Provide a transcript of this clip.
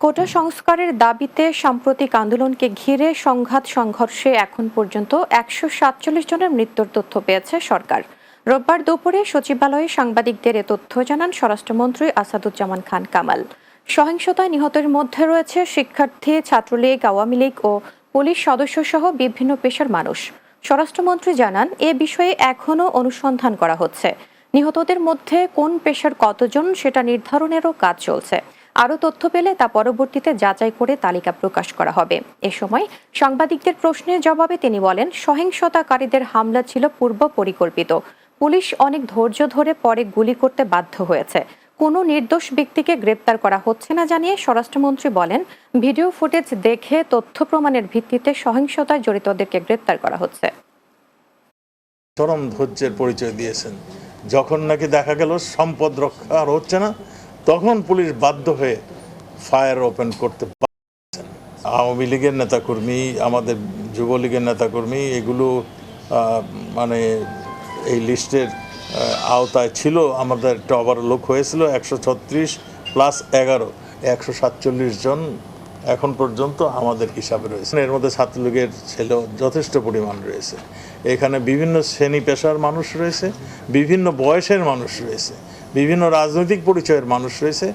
কোটা সংস্কারের দাবিতে সাম্প্রতিক আন্দোলনকে ঘিরে সংঘাত সংঘর্ষে এখন পর্যন্ত একশো সাতচল্লিশ জনের মৃত্যুর তথ্য পেয়েছে সরকার। রোববার দুপুরে সচিবালয়ে সাংবাদিকদের এ তথ্য জানান স্বরাষ্ট্রমন্ত্রী আসাদুজ্জামান খান কামাল। সহিংসতায় নিহতের মধ্যে রয়েছে শিক্ষার্থী, ছাত্রলীগ, আওয়ামী লীগ ও পুলিশ সদস্য সহ বিভিন্ন পেশার মানুষ। স্বরাষ্ট্রমন্ত্রী জানান, এ বিষয়ে এখনও অনুসন্ধান করা হচ্ছে। নিহতদের মধ্যে কোন পেশার কতজন সেটা নির্ধারণেরও কাজ চলছে। আরও তথ্য পেলে তা পরবর্তীতে যাচাই করে তালিকা প্রকাশ করা হবে। এ সময় সাংবাদিকদের প্রশ্নের জবাবে তিনি বলেন, সহিংসতাকারীদের হামলা ছিল পূর্ব পরিকল্পিত। পুলিশ অনেক ধৈর্য ধরে পরে গুলি করতে বাধ্য হয়েছে। কোনো নির্দোষ ব্যক্তিকে গ্রেপ্তার করা হচ্ছে না জানিয়ে স্বরাষ্ট্রমন্ত্রী বলেন, ভিডিও ফুটেজ দেখে তথ্য প্রমাণের ভিত্তিতে সহিংসতায় জড়িতদেরকে গ্রেপ্তার করা হচ্ছে। চরম ধৈর্যের পরিচয় দিয়েছেন। যখন নাকি দেখা গেল সম্পদ রক্ষা আর হচ্ছে না তখন পুলিশ বাধ্য হয়ে ফায়ার ওপেন করতে পারছেন আওয়ামী লীগের নেতাকর্মী, আমাদের যুবলীগের নেতাকর্মী, এগুলো মানে এই লিস্টের আওতায় ছিল। আমাদের একটা লোক হয়েছিল, একশো ছত্রিশ প্লাস এগারো, একশো জন এখন পর্যন্ত আমাদের হিসাবে রয়েছে। এর মধ্যে ছাত্রলীগের ছেলেও যথেষ্ট পরিমাণ রয়েছে। এখানে বিভিন্ন শ্রেণি পেশার মানুষ রয়েছে, বিভিন্ন বয়সের মানুষ রয়েছে, বিভিন্ন রাজনৈতিক পরিচয়ের মানুষ রয়েছে